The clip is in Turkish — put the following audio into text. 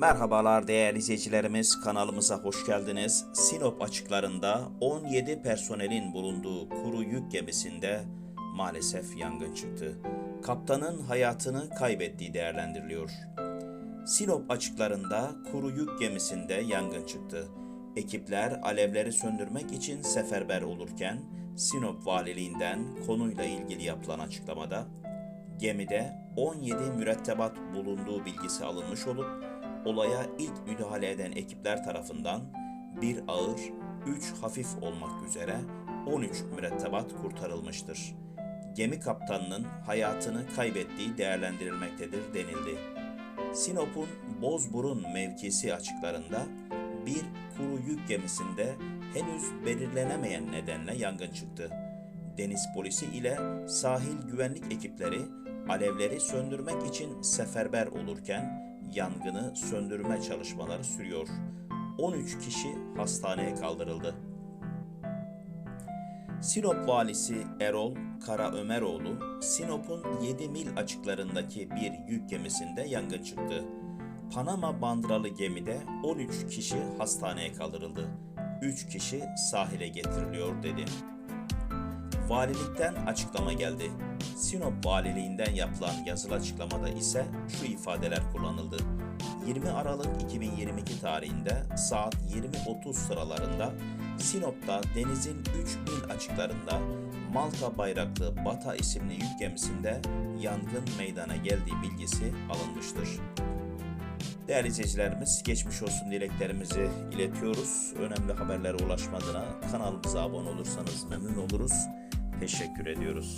Merhabalar değerli izleyicilerimiz kanalımıza hoş geldiniz. Sinop açıklarında 17 personelin bulunduğu kuru yük gemisinde maalesef yangın çıktı. Kaptanın hayatını kaybettiği değerlendiriliyor. Sinop açıklarında kuru yük gemisinde yangın çıktı. Ekipler alevleri söndürmek için seferber olurken Sinop Valiliğinden konuyla ilgili yapılan açıklamada gemide 17 mürettebat bulunduğu bilgisi alınmış olup olaya ilk müdahale eden ekipler tarafından bir ağır, 3 hafif olmak üzere 13 mürettebat kurtarılmıştır. Gemi kaptanının hayatını kaybettiği değerlendirilmektedir denildi. Sinop'un Bozburun mevkisi açıklarında bir kuru yük gemisinde henüz belirlenemeyen nedenle yangın çıktı. Deniz polisi ile sahil güvenlik ekipleri alevleri söndürmek için seferber olurken yangını söndürme çalışmaları sürüyor. 13 kişi hastaneye kaldırıldı. Sinop valisi Erol Karaömeroğlu, Sinop'un 7 mil açıklarındaki bir yük gemisinde yangın çıktı. Panama bandıralı gemide 13 kişi hastaneye kaldırıldı. 3 kişi sahile getiriliyor dedi. Valilikten açıklama geldi. Sinop Valiliğinden yapılan yazılı açıklamada ise şu ifadeler kullanıldı. 20 Aralık 2022 tarihinde saat 20.30 sıralarında Sinop'ta denizin 3 mil açıklarında Malta bayraklı Bata isimli yük gemisinde yangın meydana geldiği bilgisi alınmıştır. Değerli izleyicilerimiz geçmiş olsun dileklerimizi iletiyoruz. Önemli haberlere ulaşmadığına kanalımıza abone olursanız memnun oluruz. Teşekkür ediyoruz.